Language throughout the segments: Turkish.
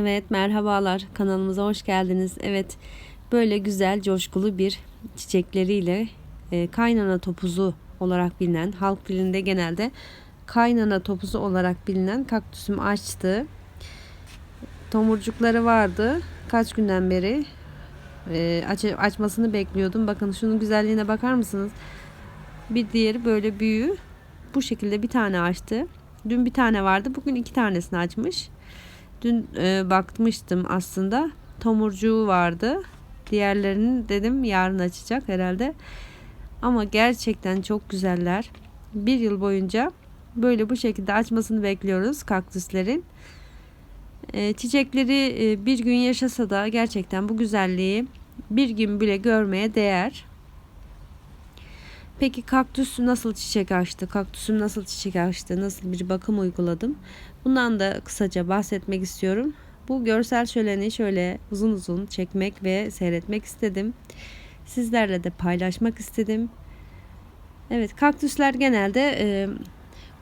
Evet merhabalar kanalımıza hoş geldiniz. Evet böyle güzel coşkulu bir çiçekleriyle e, kaynana topuzu olarak bilinen halk dilinde genelde kaynana topuzu olarak bilinen kaktüsüm açtı. Tomurcukları vardı. Kaç günden beri e, aç, açmasını bekliyordum. Bakın şunun güzelliğine bakar mısınız? Bir diğeri böyle büyüğü. Bu şekilde bir tane açtı. Dün bir tane vardı. Bugün iki tanesini açmış. Dün e, bakmıştım aslında. Tomurcuğu vardı. Diğerlerini dedim yarın açacak herhalde. Ama gerçekten çok güzeller. Bir yıl boyunca böyle bu şekilde açmasını bekliyoruz kaktüslerin. E, çiçekleri e, bir gün yaşasa da gerçekten bu güzelliği bir gün bile görmeye değer. Peki kaktüs nasıl çiçek açtı? Kaktüsüm nasıl çiçek açtı? Nasıl bir bakım uyguladım? Bundan da kısaca bahsetmek istiyorum. Bu görsel şöleni şöyle uzun uzun çekmek ve seyretmek istedim. Sizlerle de paylaşmak istedim. Evet kaktüsler genelde e,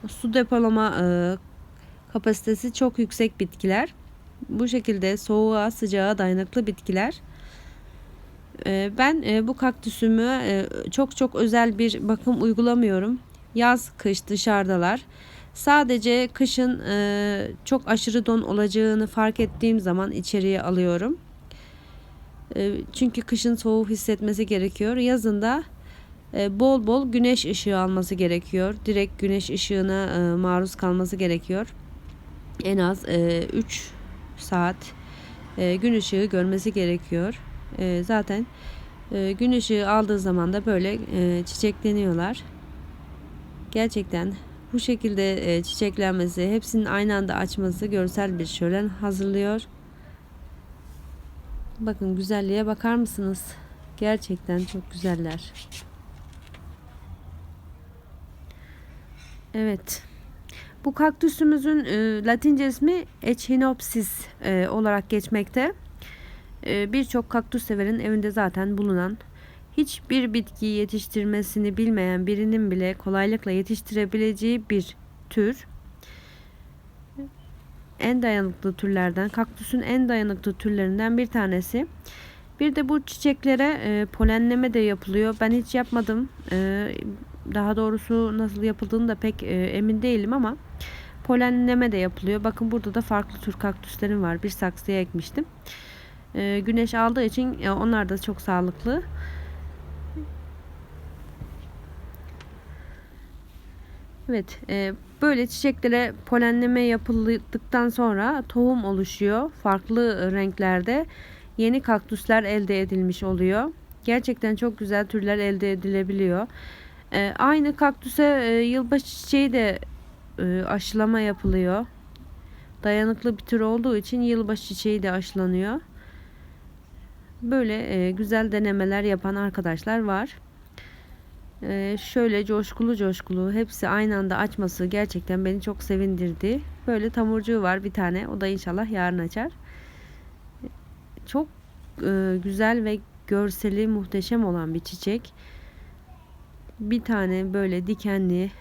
su depolama e, kapasitesi çok yüksek bitkiler. Bu şekilde soğuğa sıcağa dayanıklı bitkiler. E, ben e, bu kaktüsümü e, çok çok özel bir bakım uygulamıyorum. Yaz kış dışarıdalar. Sadece kışın e, çok aşırı don olacağını fark ettiğim zaman içeriye alıyorum. Çünkü kışın soğuk hissetmesi gerekiyor. Yazında bol bol güneş ışığı alması gerekiyor. Direkt güneş ışığına maruz kalması gerekiyor. En az e, 3 saat gün ışığı görmesi gerekiyor. E, zaten e, gün ışığı aldığı zaman da böyle e, çiçekleniyorlar. Gerçekten bu şekilde e, çiçeklenmesi, hepsinin aynı anda açması görsel bir şölen hazırlıyor. Bakın güzelliğe bakar mısınız? Gerçekten çok güzeller. Evet. Bu kaktüsümüzün e, Latince ismi Echinopsis e, olarak geçmekte. E, Birçok kaktüs severin evinde zaten bulunan hiçbir bitkiyi yetiştirmesini bilmeyen birinin bile kolaylıkla yetiştirebileceği bir tür. En dayanıklı türlerden, kaktüsün en dayanıklı türlerinden bir tanesi. Bir de bu çiçeklere e, polenleme de yapılıyor. Ben hiç yapmadım. E, daha doğrusu nasıl yapıldığını da pek e, emin değilim ama polenleme de yapılıyor. Bakın burada da farklı tür kaktüslerim var. Bir saksıya ekmiştim. E, güneş aldığı için e, onlar da çok sağlıklı. Evet, e, böyle çiçeklere polenleme yapıldıktan sonra tohum oluşuyor. Farklı renklerde yeni kaktüsler elde edilmiş oluyor. Gerçekten çok güzel türler elde edilebiliyor. E, aynı kaktüse yılbaşı çiçeği de e, aşılama yapılıyor. Dayanıklı bir tür olduğu için yılbaşı çiçeği de aşılanıyor. Böyle e, güzel denemeler yapan arkadaşlar var. Ee, şöyle coşkulu coşkulu hepsi aynı anda açması gerçekten beni çok sevindirdi. Böyle tamurcuğu var bir tane. O da inşallah yarın açar. Çok e, güzel ve görseli muhteşem olan bir çiçek. Bir tane böyle dikenli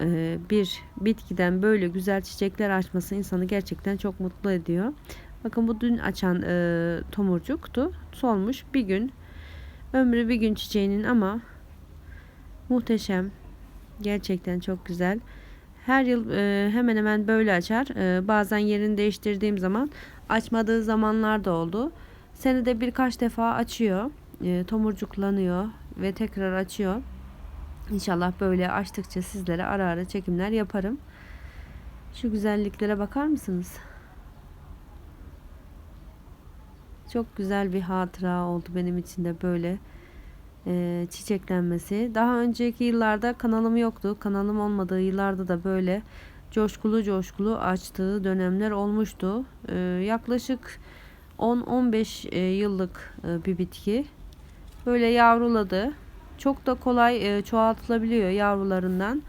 e, bir bitkiden böyle güzel çiçekler açması insanı gerçekten çok mutlu ediyor. Bakın bu dün açan e, tomurcuktu. Solmuş bir gün. Ömrü bir gün çiçeğinin ama Muhteşem. Gerçekten çok güzel. Her yıl e, hemen hemen böyle açar. E, bazen yerini değiştirdiğim zaman açmadığı zamanlar da oldu. Senede birkaç defa açıyor. E, tomurcuklanıyor ve tekrar açıyor. İnşallah böyle açtıkça sizlere ara ara çekimler yaparım. Şu güzelliklere bakar mısınız? Çok güzel bir hatıra oldu benim için de böyle e, çiçeklenmesi. Daha önceki yıllarda kanalım yoktu. Kanalım olmadığı yıllarda da böyle coşkulu coşkulu açtığı dönemler olmuştu. E, yaklaşık 10-15 e, yıllık e, bir bitki. Böyle yavruladı. Çok da kolay e, çoğaltılabiliyor yavrularından.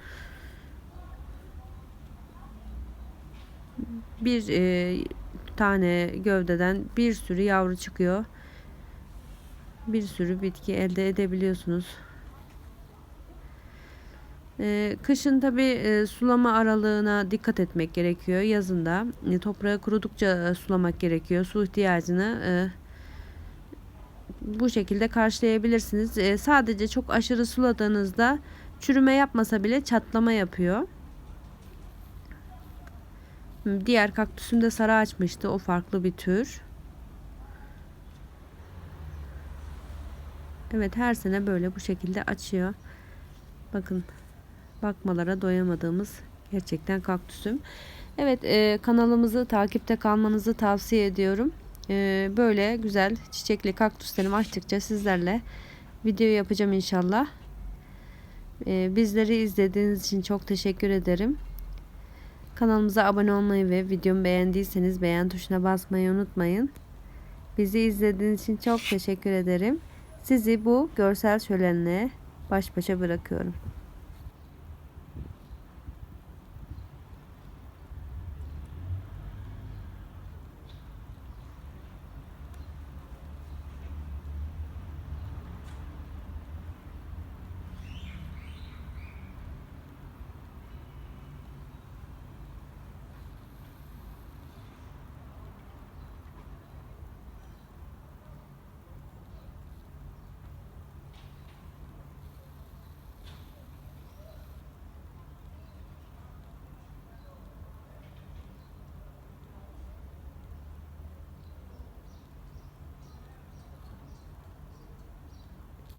Bir tane gövdeden bir sürü yavru çıkıyor bir sürü bitki elde edebiliyorsunuz. Ee, kışın tabi sulama aralığına dikkat etmek gerekiyor. Yazın da e, toprağı kurudukça e, sulamak gerekiyor. Su ihtiyacını e, bu şekilde karşılayabilirsiniz. E, sadece çok aşırı suladığınızda çürüme yapmasa bile çatlama yapıyor. Diğer kaktüsüm de sarı açmıştı. O farklı bir tür. Evet her sene böyle bu şekilde açıyor. Bakın bakmalara doyamadığımız gerçekten kaktüsüm. Evet e, kanalımızı takipte kalmanızı tavsiye ediyorum. E, böyle güzel çiçekli kaktüslerimi açtıkça sizlerle video yapacağım inşallah. E, bizleri izlediğiniz için çok teşekkür ederim. Kanalımıza abone olmayı ve videomu beğendiyseniz beğen tuşuna basmayı unutmayın. Bizi izlediğiniz için çok teşekkür ederim. Sizi bu görsel şölenle baş başa bırakıyorum.